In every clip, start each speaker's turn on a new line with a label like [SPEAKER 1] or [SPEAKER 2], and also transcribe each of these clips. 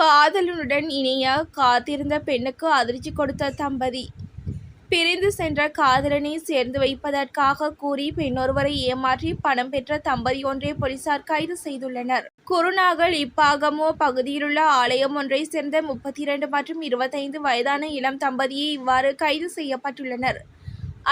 [SPEAKER 1] காதலனுடன் இணைய காத்திருந்த பெண்ணுக்கு அதிர்ச்சி கொடுத்த தம்பதி. பிரிந்து சென்ற காதலனை சேர்ந்து வைப்பதற்காக கூறி பெண்ணொருவரை ஏமாற்றி பணம் பெற்ற தம்பதி ஒன்றை போலீசார் கைது செய்துள்ளனர். குருநாகல் இப்பாகமோ பகுதியிலுள்ள ஆலயம் ஒன்றை சேர்ந்த முப்பத்தி இரண்டு மற்றும் இருபத்தைந்து வயதான இளம் தம்பதியை இவ்வாறு கைது செய்யப்பட்டுள்ளனர்.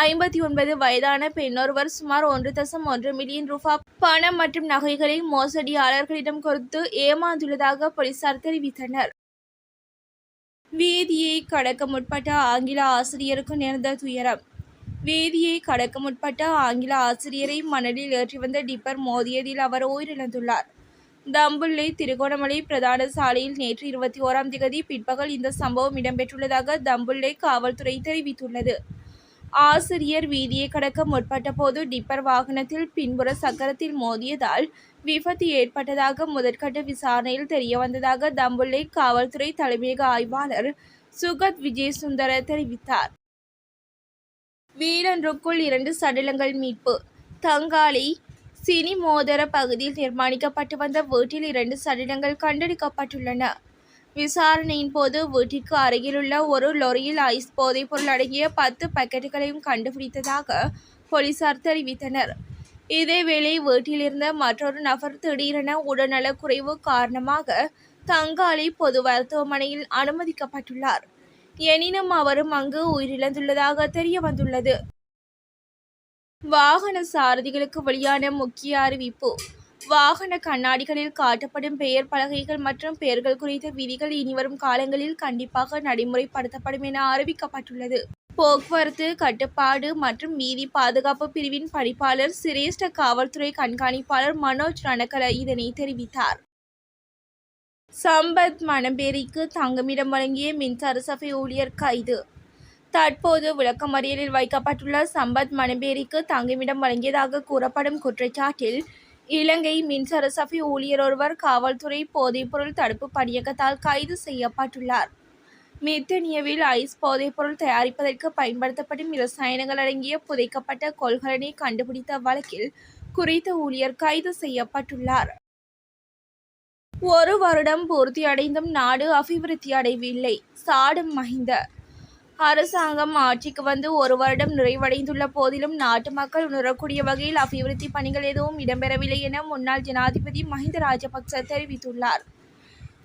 [SPEAKER 1] ஐம்பத்தி ஒன்பது வயதான பெண்ணொருவர் சுமார் ஒன்று தசம் ஒன்று மில்லியன் ரூபா பணம் மற்றும் நகைகளை மோசடியாளர்களிடம் கொடுத்து ஏமாந்துள்ளதாக போலீசார் தெரிவித்தனர். வீதியை கடக்க முற்பட்ட ஆங்கில ஆசிரியருக்கு நேர்ந்த துயரம். வீதியை கடக்க முற்பட்ட ஆங்கில ஆசிரியரை மணலில் ஏற்றி வந்த டிப்பர் மோதியதில் அவர் உயிரிழந்துள்ளார். தம்புள்ளை திருகோணமலை பிரதான சாலையில் நேற்று இருபத்தி ஓராம் திகதி பிற்பகல் இந்த சம்பவம் இடம்பெற்றுள்ளதாக தம்புள்ளை காவல்துறை தெரிவித்துள்ளது. ஆசிரியர் வீதியை கடக்க முற்பட்ட போது டிப்பர் வாகனத்தில் பின்புற சக்கரத்தில் மோதியதால் விபத்து ஏற்பட்டதாக முதற்கட்ட விசாரணையில் தெரியவந்ததாக தம்புள்ளை காவல்துறை தலைமையக ஆய்வாளர் சுகத் விஜயசுந்தர தெரிவித்தார். வீரன்றுக்குள் இரண்டு சடலங்கள் மீட்பு. தங்காளி சினி மோதர பகுதியில் நிர்மாணிக்கப்பட்டு வந்த வீட்டில் இரண்டு சடலங்கள் கண்டெடுக்கப்பட்டுள்ளன. விசாரணையின் போது வீட்டிற்கு அருகிலுள்ள ஒரு லொரியில் ஐஸ் போதைப் பொருள் அடங்கிய பத்து பாக்கெட்டுகளையும் கண்டுபிடித்ததாக போலீசார் தெரிவித்தனர். இதேவேளை வீட்டிலிருந்த மற்றொரு நபர் திடீரென உடல்நலக் குறைவு காரணமாக தங்காளி பொது மருத்துவமனையில் அனுமதிக்கப்பட்டுள்ளார். எனினும் அவரும் அங்கு உயிரிழந்துள்ளதாக தெரிய வந்துள்ளது வாகன சாரதிகளுக்கு வெளியான முக்கிய அறிவிப்பு. வாகன கண்ணாடிகளில் காட்டப்படும் பெயர் பலகைகள் மற்றும் பெயர்கள் குறித்த விதிகள் இனிவரும் காலங்களில் கண்டிப்பாக நடைமுறைப்படுத்தப்படும் என அறிவிக்கப்பட்டுள்ளது. போக்குவரத்து கட்டுப்பாடு மற்றும் வீதி பாதுகாப்பு பிரிவின் பணிப்பாளர் சிரேஷ்ட காவல்துறை கண்காணிப்பாளர் மனோஜ் ரணக்கல இதனை தெரிவித்தார். சம்பத் மணம்பேரிக்கு தங்குமிடம் வழங்கிய மின்சார சபை ஊழியர் கைது. தற்போது விளக்கமறியலில் வைக்கப்பட்டுள்ள சம்பத் மணம்பேரிக்கு தங்குமிடம் வழங்கியதாக கூறப்படும் குற்றச்சாட்டில் இலங்கை மின்சார சபை ஊழியர் ஒருவர் காவல்துறை போதைப்பொருள் தடுப்பு பணியகத்தால் கைது செய்யப்பட்டுள்ளார். மித்தனியவில் ஐஸ் போதைப்பொருள் தயாரிப்பதற்கு பயன்படுத்தப்படும் இரசாயனங்கள் அடங்கிய புதைக்கப்பட்ட கொள்கலனை கண்டுபிடித்த வழக்கில் குறித்த ஊழியர் கைது செய்யப்பட்டுள்ளார். ஒரு வருடம் பூர்த்தியடைந்தும் நாடு அபிவிருத்தி அடையவில்லை சாடும் மஹிந்த அரசாங்கம் ஆட்சிக்கு வந்து ஒரு வருடம் நிறைவடைந்துள்ள போதிலும் நாட்டு மக்கள் உணரக்கூடிய வகையில் அபிவிருத்தி பணிகள் எதுவும் இடம்பெறவில்லை என முன்னாள் ஜனாதிபதி மஹிந்த ராஜபக்ச தெரிவித்துள்ளார்.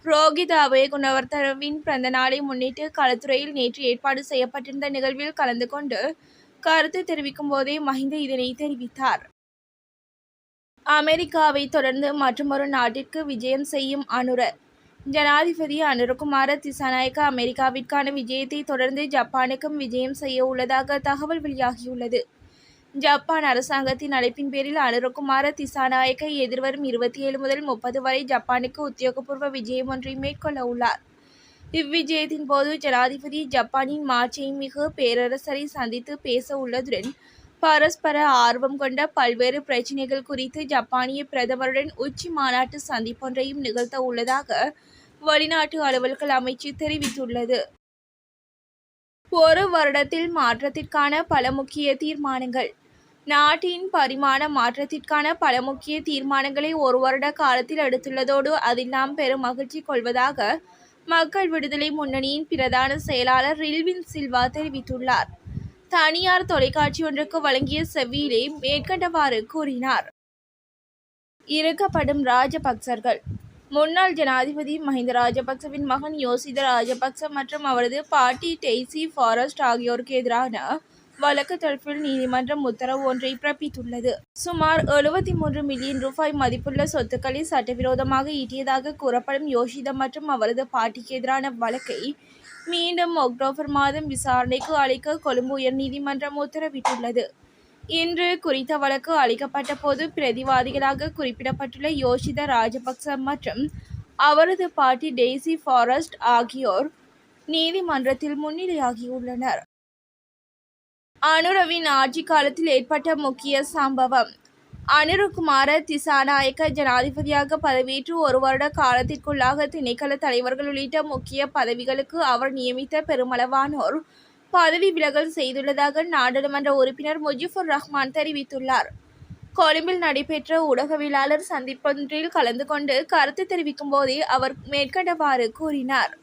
[SPEAKER 1] ரோஹித் அபய குணவர்த்தனவின் பிறந்த நாளை முன்னிட்டு களத்துறையில் நேற்று ஏற்பாடு செய்யப்பட்டிருந்த நிகழ்வில் கலந்து கொண்டு கருத்து தெரிவிக்கும் போதே மஹிந்த இதனை தெரிவித்தார். அமெரிக்காவை தொடர்ந்து மற்றொரு நாட்டிற்கு விஜயம் செய்யும் அனுர ஜனாதிபதி அனுரகுமார திசாநாயக்க அமெரிக்காவிற்கான விஜயத்தை தொடர்ந்து ஜப்பானுக்கும் விஜயம் செய்ய உள்ளதாக தகவல் வெளியாகியுள்ளது. ஜப்பான் அரசாங்கத்தின் அழைப்பின் பேரில் அனுரகுமார திசாநாயக்க எதிர்வரும் இருபத்தி ஏழு முதல் முப்பது வரை ஜப்பானுக்கு உத்தியோகபூர்வ விஜயம் ஒன்றை மேற்கொள்ள உள்ளார். இவ்விஜயத்தின் போது ஜனாதிபதி ஜப்பானின் மாட்சியை மிகு பேரரசரை சந்தித்து பேச உள்ளதுடன் பரஸ்பர ஆர்வம் கொண்ட பல்வேறு பிரச்சினைகள் குறித்து ஜப்பானிய பிரதமருடன் உச்சி மாநாட்டு சந்திப்பொன்றையும் நிகழ்த்த உள்ளதாக வெளிநாட்டு அலுவல்கள் அமைச்சு தெரிவித்துள்ளது. ஒரு வருடத்தில் மாற்றத்திற்கான பல முக்கிய தீர்மானங்கள். நாட்டின் பரிமாண மாற்றத்திற்கான பல முக்கிய தீர்மானங்களை ஒரு வருட காலத்தில் எடுத்துள்ளதோடு அதில் நாம் பெரும் மகிழ்ச்சி கொள்வதாக மக்கள் விடுதலை முன்னணியின் பிரதான செயலாளர் ரில்வின் சில்வா தெரிவித்துள்ளார். தனியார் தொலைக்காட்சி ஒன்றுக்கு வழங்கிய செவ்வியிலே மேற்கண்டவாறு கூறினார். இருக்கப்படும் ராஜபக்சர்கள். முன்னாள் ஜனாதிபதி மஹிந்த ராஜபக்சவின் மகன் யோசித ராஜபக்ச மற்றும் அவரது பாட்டி டெய்சி ஃபாரஸ்ட் ஆகியோருக்கு எதிரான வழக்கு தொடர்பில் நீதிமன்றம் உத்தரவு ஒன்றை பிறப்பித்துள்ளது. சுமார் எழுபத்தி மூன்று மில்லியன் ரூபாய் மதிப்புள்ள சொத்துக்களை சட்டவிரோதமாக ஈட்டியதாக கூறப்படும் யோஷித மற்றும் அவரது பாட்டிக்கு எதிரான வழக்கை மீண்டும் அக்டோபர் மாதம் விசாரணைக்கு அளிக்க கொழும்பு உயர்நீதிமன்றம் உத்தரவிட்டுள்ளது. இன்று குறித்த வழக்கு அளிக்கப்பட்ட போது பிரதிவாதிகளாக குறிப்பிடப்பட்டுள்ள யோஷித ராஜபக்ச மற்றும் அவரது பாட்டி டெய்சி ஃபாரஸ்ட் ஆகியோர் நீதிமன்றத்தில் முன்னிலையாகியுள்ளனர். அனுரவின் ஆட்சி காலத்தில் ஏற்பட்ட முக்கிய சம்பவம். அனுருகுமார திசாநாயக்க ஜனாதிபதியாக பதவியேற்று ஒரு வருட காலத்திற்குள்ளாக திணைக்கள தலைவர்கள் உள்ளிட்ட முக்கிய பதவிகளுக்கு அவர் நியமித்த பெருமளவானோர் பதவி விலகல் செய்துள்ளதாக நாடாளுமன்ற உறுப்பினர் முஜிபுர் ரஹ்மான் தெரிவித்துள்ளார். கொழும்பில் நடைபெற்ற ஊடகவியலாளர் சந்திப்பொன்றில் கலந்து கொண்டு கருத்து தெரிவிக்கும் போதே அவர் மேற்கண்டவாறு கூறினார்.